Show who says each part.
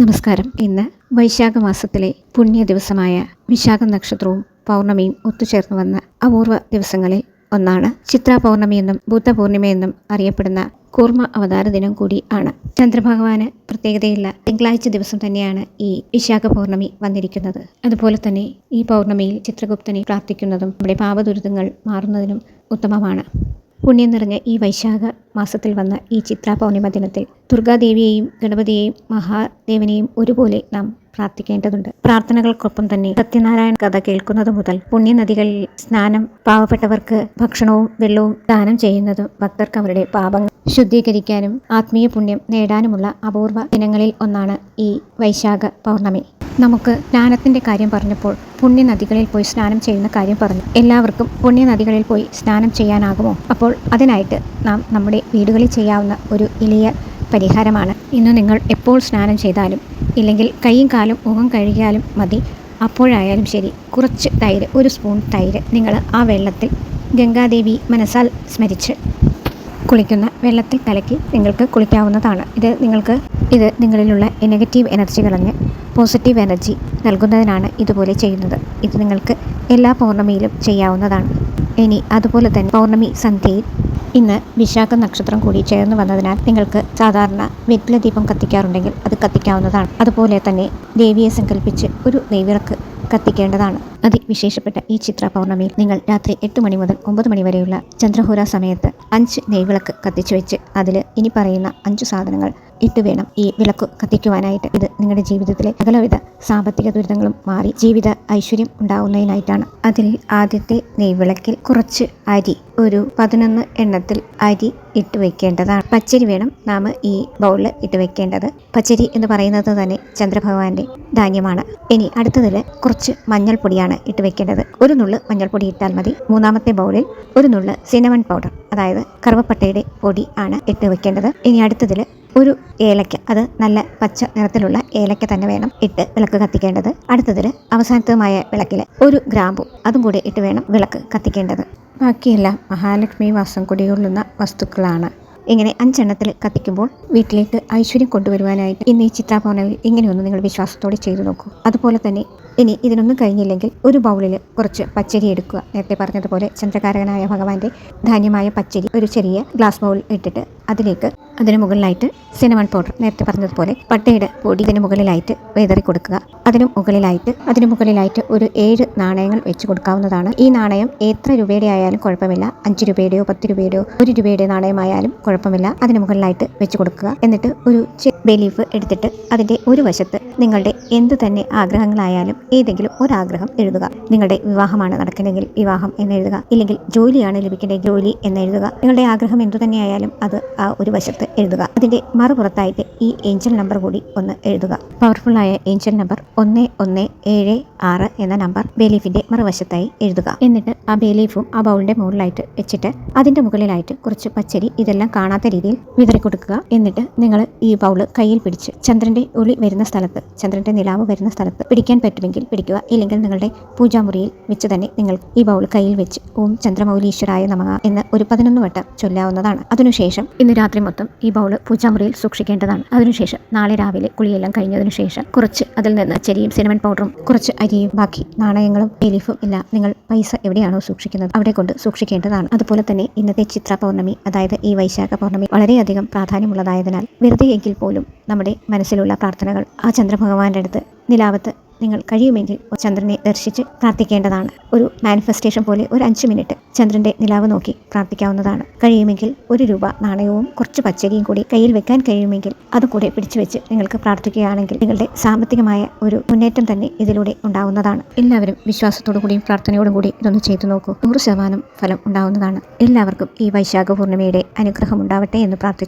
Speaker 1: നമസ്കാരം. ഇന്ന് വൈശാഖ മാസത്തിലെ പുണ്യ ദിവസമായ വിശാഖ നക്ഷത്രവും പൗർണമിയും ഒത്തുചേർന്ന് വന്ന അപൂർവ ദിവസങ്ങളിൽ ഒന്നാണ് ചിത്ര പൗർണമി എന്നും ബുദ്ധപൂർണിമയെന്നും അറിയപ്പെടുന്ന കൂർമ്മ അവതാര ദിനം കൂടി ആണ്. ചന്ദ്രഭഗവാന് പ്രത്യേകതയുള്ള തിങ്കളാഴ്ച ദിവസം തന്നെയാണ് ഈ വിശാഖ പൗർണമി വന്നിരിക്കുന്നത്. അതുപോലെ തന്നെ ഈ പൗർണമിയിൽ ചിത്രഗുപ്തനെ പ്രാർത്ഥിക്കുന്നതും നമ്മുടെ പാപദുരിതങ്ങൾ മാറുന്നതിനും ഉത്തമമാണ്. പുണ്യം നിറഞ്ഞ ഈ വൈശാഖ മാസത്തിൽ വന്ന ഈ ചിത്ര പൗർണിമ ദിനത്തിൽ ദുർഗാദേവിയെയും ഗണപതിയെയും മഹാദേവനെയും ഒരുപോലെ നാം പ്രാർത്ഥിക്കേണ്ടതുണ്ട്. പ്രാർത്ഥനകൾക്കൊപ്പം തന്നെ സത്യനാരായണ കഥ കേൾക്കുന്നത് മുതൽ പുണ്യനദികളിൽ സ്നാനം പാവപ്പെട്ടവർക്ക് ഭക്ഷണവും വെള്ളവും ദാനം ചെയ്യുന്നതും ഭക്തർക്ക് അവരുടെ പാപങ്ങൾ ശുദ്ധീകരിക്കാനും ആത്മീയ പുണ്യം നേടാനുമുള്ള അപൂർവ ദിനങ്ങളിൽ ഒന്നാണ് ഈ വൈശാഖ പൗർണമി. നമുക്ക് സ്നാനത്തിന്റെ കാര്യം പറഞ്ഞപ്പോൾ പുണ്യനദികളിൽ പോയി സ്നാനം ചെയ്യുന്ന കാര്യം പറഞ്ഞു. എല്ലാവർക്കും പുണ്യനദികളിൽ പോയി സ്നാനം ചെയ്യാനാകുമോ? അപ്പോൾ അതിനായിട്ട് നാം നമ്മുടെ വീടുകളിൽ ചെയ്യാവുന്ന ഒരു എളിയ പരിഹാരമാണ്. ഇന്ന് നിങ്ങൾ എപ്പോൾ സ്നാനം ചെയ്താലും ഇല്ലെങ്കിൽ കൈയും കാലും മുഖം കഴുകിയാലും മതി. അപ്പോഴായാലും ശരി കുറച്ച് തൈര് ഒരു സ്പൂൺ തൈര് നിങ്ങൾ ആ വെള്ളത്തിൽ ഗംഗാദേവി മനസ്സാൽ സ്മരിച്ച് കുളിക്കുന്ന വെള്ളത്തിൽ കലക്കി നിങ്ങൾക്ക് കുളിക്കാവുന്നതാണ്. ഇത് നിങ്ങൾക്ക് ഇത് നിങ്ങളിലുള്ള നെഗറ്റീവ് എനർജി കളഞ്ഞ് പോസിറ്റീവ് എനർജി നൽകുന്നതിനാണ് ഇതുപോലെ ചെയ്യുന്നത്. ഇത് നിങ്ങൾക്ക് എല്ലാ പൗർണമിയിലും ചെയ്യാവുന്നതാണ്. ഇനി അതുപോലെ തന്നെ പൗർണമി സന്ധ്യയിൽ ഇന്ന് വിശാഖ നക്ഷത്രം കൂടി ചേർന്ന് വന്നതിനാൽ നിങ്ങൾക്ക് സാധാരണ വെറ്റില ദീപം കത്തിക്കാറുണ്ടെങ്കിൽ അത് കത്തിക്കാവുന്നതാണ്. അതുപോലെ തന്നെ ദേവിയെ സങ്കല്പിച്ച് ഒരു നെയ്വിറക്ക് കത്തിക്കേണ്ടതാണ്. അതിവിശേഷപ്പെട്ട ഈ ചിത്ര പൗർണമിയിൽ നിങ്ങൾ രാത്രി എട്ട് മണി മുതൽ ഒമ്പത് മണി വരെയുള്ള ചന്ദ്രഹോര സമയത്ത് അഞ്ച് നെയ്വിളക്ക് കത്തിച്ചു വെച്ച് അതിൽ ഇനി പറയുന്ന അഞ്ച് സാധനങ്ങൾ ഇട്ട് വേണം ഈ വിളക്ക് കത്തിക്കുവാനായിട്ട്. ഇത് നിങ്ങളുടെ ജീവിതത്തിലെ സകലവിധ സാമ്പത്തിക ദുരിതങ്ങളും മാറി ജീവിത ഐശ്വര്യം ഉണ്ടാവുന്നതിനായിട്ടാണ്. അതിൽ ആദ്യത്തെ നെയ്വിളക്കിൽ കുറച്ച് അരി ഒരു പതിനൊന്ന് എണ്ണത്തിൽ അരി ഇട്ട് വെക്കേണ്ടതാണ്. പച്ചരി വേണം. നാം ഈ ബൗളിൽ ഇട്ട് വെക്കേണ്ടത്. പച്ചരി എന്ന് പറയുന്നത് തന്നെ ചന്ദ്രഭഗവാന്റെ ധാന്യമാണ്. ഇനി അടുത്തതിൽ കുറച്ച് മഞ്ഞൾപ്പൊടിയാണ് ഇട്ട് വെക്കേണ്ടത്. ഒരു നുള്ള് മഞ്ഞൾപ്പൊടി ഇട്ടാൽ മതി. മൂന്നാമത്തെ ബൗളിൽ ഒരു നുള്ള് സിനമൺ പൗഡർ അതായത് കറുവപ്പട്ടയുടെ പൊടി ആണ് ഇട്ട് വെക്കേണ്ടത്. ഇനി അടുത്തതിൽ ഒരു ഏലക്ക അത് നല്ല പച്ച നിറത്തിലുള്ള ഏലക്ക തന്നെ വേണം ഇട്ട് വിളക്ക് കത്തിക്കേണ്ടത്. അടുത്തതിൽ അവസാനത്തുമായ വിളക്കിൽ ഒരു ഗ്രാമ്പു. അതും കൂടി ഇട്ട് വേണം വിളക്ക് കത്തിക്കേണ്ടത്. ബാക്കിയെല്ലാം മഹാലക്ഷ്മി വാസം കുടികൊള്ളുന്ന വസ്തുക്കളാണ്. ഇങ്ങനെ അഞ്ചെണ്ണത്തിൽ കത്തിക്കുമ്പോൾ വീട്ടിലേക്ക് ഐശ്വര്യം കൊണ്ടുവരുവാനായിട്ട് ഇന്ന് ഈ ചിത്രാഭവനവിൽ ഇങ്ങനെയൊന്ന് നിങ്ങൾ വിശ്വാസത്തോടെ ചെയ്തു നോക്കൂ. അതുപോലെ തന്നെ ഇനി ഇതിനൊന്നും കഴിഞ്ഞില്ലെങ്കിൽ ഒരു ബൗളിൽ കുറച്ച് പച്ചരി എടുക്കുക. നേരത്തെ പറഞ്ഞതുപോലെ ചന്ദ്രകാരകനായ ഭഗവാന്റെ ധാന്യമായ പച്ചരി ഒരു ചെറിയ ഗ്ലാസ് ബൗളിൽ ഇട്ടിട്ട് അതിലേക്ക് അതിന് മുകളിലായിട്ട് സിനമൺ പൗഡർ നേരത്തെ പറഞ്ഞതുപോലെ പട്ടയുടെ പൊടി ഇതിന് മുകളിലായിട്ട് വേതറി കൊടുക്കുക. അതിന് മുകളിലായിട്ട് അതിന് മുകളിലായിട്ട് ഒരു ഏഴ് നാണയങ്ങൾ വെച്ച് കൊടുക്കാവുന്നതാണ്. ഈ നാണയം എത്ര രൂപയുടെ ആയാലും കുഴപ്പമില്ല. അഞ്ച് രൂപയുടെയോ പത്ത് രൂപയുടെയോ ഒരു രൂപയുടെ നാണയമായാലും കുഴപ്പമില്ല. അതിന് മുകളിലായിട്ട് വെച്ച് കൊടുക്കുക. എന്നിട്ട് ഒരു ബേ എടുത്തിട്ട് അതിന്റെ ഒരു വശത്ത് നിങ്ങളുടെ എന്തു തന്നെ ആഗ്രഹങ്ങളായാലും ഏതെങ്കിലും ഒരാഗ്രഹം എഴുതുക. നിങ്ങളുടെ വിവാഹമാണ് നടക്കണമെങ്കിൽ വിവാഹം എന്ന് എഴുതുക. ഇല്ലെങ്കിൽ ജോലിയാണ് ലഭിക്കേണ്ടത് ജോലി എന്ന് എഴുതുക. നിങ്ങളുടെ ആഗ്രഹം എന്തു തന്നെയായാലും അത് ആ ഒരു വശത്ത് എഴുതുക. അതിന്റെ മറുപുറത്തായിട്ട് ഈ ഏഞ്ചൽ നമ്പർ കൂടി ഒന്ന് എഴുതുക. പവർഫുള്ളായ ഏഞ്ചൽ നമ്പർ ഒന്ന് ഒന്ന് ഏഴ് ആറ് എന്ന നമ്പർ ബേലീഫിന്റെ മറുവശത്തായി എഴുതുക. എന്നിട്ട് ആ ബേലീഫും ആ ബൗളിന്റെ മുകളിലായിട്ട് വെച്ചിട്ട് അതിന്റെ മുകളിലായിട്ട് കുറച്ച് പച്ചരി ഇതെല്ലാം കാണാത്ത രീതിയിൽ വിതറി കൊടുക്കുക എന്നിട്ട് നിങ്ങൾ ഈ ബൗൾ കയ്യിൽ പിടിച്ച് ചന്ദ്രന്റെ ഉളി വരുന്ന സ്ഥലത്ത് ചന്ദ്രന്റെ നിലാവ് വരുന്ന സ്ഥലത്ത് പിടിക്കാൻ പറ്റുമെങ്കിൽ പിടിക്കുക. ഇല്ലെങ്കിൽ നിങ്ങളുടെ പൂജാമുറിയിൽ വെച്ച് തന്നെ നിങ്ങൾ ഈ ബൗൾ കയ്യിൽ വെച്ച് ഓം ചന്ദ്രമൗലീശ്വരായ നമക എന്ന് ഒരു പതിനൊന്ന് വട്ടം ചൊല്ലാവുന്നതാണ്. അതിനുശേഷം ഇന്ന് രാത്രി മൊത്തം ഈ ബൗൾ പൂജാമുറിയിൽ സൂക്ഷിക്കേണ്ടതാണ്. അതിനുശേഷം നാളെ രാവിലെ കുളിയെല്ലാം കഴിഞ്ഞതിനു ശേഷം കുറച്ച് അതിൽ നിന്ന് ചെരിയും സിനമൻ പൗഡറും കുറച്ച് അരിയും ബാക്കി നാണയങ്ങളും എലിഫും എല്ലാം നിങ്ങൾ പൈസ എവിടെയാണോ സൂക്ഷിക്കുന്നത് അവിടെ കൊണ്ട് സൂക്ഷിക്കേണ്ടതാണ്. അതുപോലെ തന്നെ ഇന്നത്തെ ചിത്ര പൗർണമി അതായത് ഈ വൈശാഖ പൗർണമി വളരെയധികം പ്രാധാന്യമുള്ളതായതിനാൽ വെറുതെ എങ്കിൽ പോലും നമ്മുടെ മനസ്സിലുള്ള പ്രാർത്ഥനകൾ ആ ചന്ദ്രഭഗവാന്റെ അടുത്ത് നിലാവത്ത് നിങ്ങൾ കഴിയുമെങ്കിൽ ചന്ദ്രനെ ദർശിച്ച് പ്രാർത്ഥിക്കേണ്ടതാണ്. ഒരു മാനിഫെസ്റ്റേഷൻ പോലെ ഒരു അഞ്ച് മിനിറ്റ് ചന്ദ്രന്റെ നിലാവ് നോക്കി പ്രാർത്ഥിക്കാവുന്നതാണ്. കഴിയുമെങ്കിൽ ഒരു രൂപ നാണയവും കുറച്ച് പച്ചരിയും കൂടി കയ്യിൽ വെക്കാൻ കഴിയുമെങ്കിൽ അത് കൂടെ പിടിച്ചു വെച്ച് നിങ്ങൾക്ക് പ്രാർത്ഥിക്കുകയാണെങ്കിൽ നിങ്ങളുടെ സാമ്പത്തികമായ ഒരു മുന്നേറ്റം തന്നെ ഇതിലൂടെ ഉണ്ടാവുന്നതാണ്. എല്ലാവരും വിശ്വാസത്തോടു കൂടിയും പ്രാർത്ഥനയോടും കൂടി ഇതൊന്ന് ചെയ്തു നോക്കൂ. നൂറ് ശതമാനം ഫലം ഉണ്ടാവുന്നതാണ്. എല്ലാവർക്കും ഈ വൈശാഖ പൂർണിമയുടെ അനുഗ്രഹം ഉണ്ടാവട്ടെ എന്ന് പ്രാർത്ഥിച്ചു.